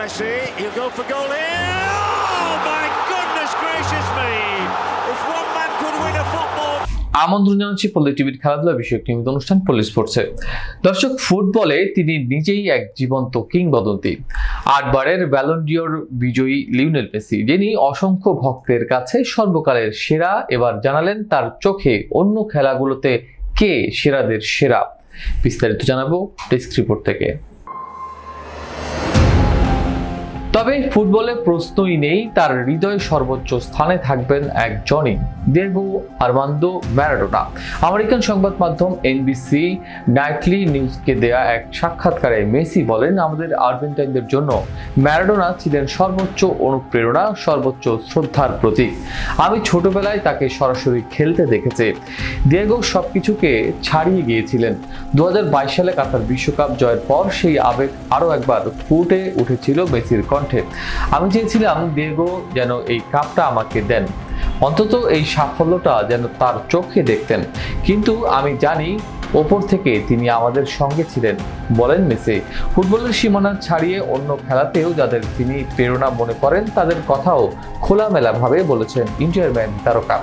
Messi. He'll go for goal here. Oh my goodness gracious me! If one man could win a football. আমন্ত্রণ জানাচ্ছি পল্লী টিভির খেলাধুলা বিষয়ক নিয়মিত অনুষ্ঠান পল্লী স্পোর্টসে দর্শক, ফুটবলে তিনি নিজেই এক জীবন্ত কিংবদন্তি আটবারের ব্যালন্ডিওর বিজয়ী লিওনেল মেসি, যিনি অসংখ্য ভক্তের কাছে সর্বকালের সেরা, এবার জানালেন তার চোখে অন্য খেলাগুলোতে কে সেরাদের সেরা বিস্তারিত জানাব ডেস্ক রিপোর্ট থেকে তবে ফুটবলে প্রশ্নই নেই, তার হৃদয় সর্বোচ্চ স্থানে থাকবেন এক জনি দেগো আরমান্দো ম্যারাডোনা। আমেরিকান সংবাদ মাধ্যম এনবিসি নাইটলি নিউজকে দেয়া এক সাক্ষাৎকারে মেসি বলেন, আমাদের আর্জেন্টাইনদের জন্য ম্যারাডোনা ছিলেন সর্বোচ্চ অনুপ্রেরণা, সর্বোচ্চ শ্রদ্ধার প্রতীক। আমি ছোটবেলায় তাকে সরাসরি খেলতে দেখেছি। দিয়েগো সবকিছুকে ছাড়িয়ে গিয়েছিলেন। দু হাজার বাইশ সালে কাতার বিশ্বকাপ জয়ের পর সেই আবেগ আরও একবার ফুটে উঠেছিল মেসির কণ্ঠে। আমি চেয়েছিলাম দিয়েগো যেন এই কাপটা আমাকে দেন। অন্তত এই সাফল্যটা যেন তার চোখে দেখতেন। কিন্তু আমি জানি ওপর থেকে তিনি আমাদের সঙ্গে ছিলেন। বলেন মেসি, ফুটবলের সীমানা ছাড়িয়ে অন্য খেলাতেও যাদের তিনি প্রেরণা মনে করেন, তাদের কথাও খোলামেলাভাবে বলেছেন ইন্টারম্যান তারকা।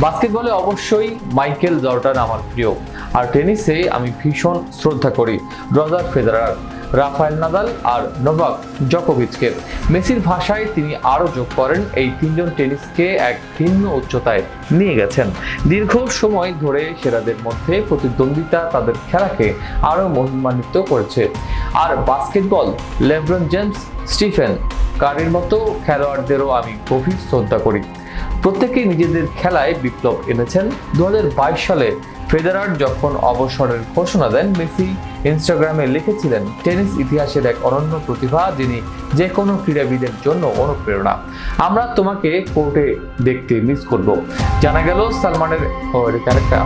বাস্কেটবলে অবশ্যই মাইকেল জর্ডান আমার প্রিয়। আর টেনিসে আমি ভীষণ শ্রদ্ধা করি, রজার ফেদারার। রাফায়েল নাদাল আর নোভাক জকোভিচকে। মেসির ভাষায় তিনি আরও যোগ করেন, এই তিনজন টেনিসকে এক ভিন্ন উচ্চতায় নিয়ে গেছেন। দীর্ঘ সময় ধরে সেরাদের মধ্যে প্রতিদ্বন্দ্বিতা তাদের খেলাকে আরও মহিমান্বিত করেছে। আর বাস্কেটবল, লেব্রন জেমস, স্টিফেন কারির মতো খেলোয়াড়দেরও আমি গভীর শ্রদ্ধা করি। প্রত্যেকে নিজেদের খেলায় বিপ্লব এনেছেন। দু হাজার বাইশ সালে ফেদারার যখন অবসরের ঘোষণা দেন, মেসি ইনস্টাগ্রামে লিখেছিলেন, টেনিস ইতিহাসের এক অনন্য প্রতিভা, যিনি যে কোনো ক্রীড়াবিদের জন্য অনুপ্রেরণা। আমরা তোমাকে কোর্টে দেখতে মিস করব। জানা গেল সালমানের আরেকটা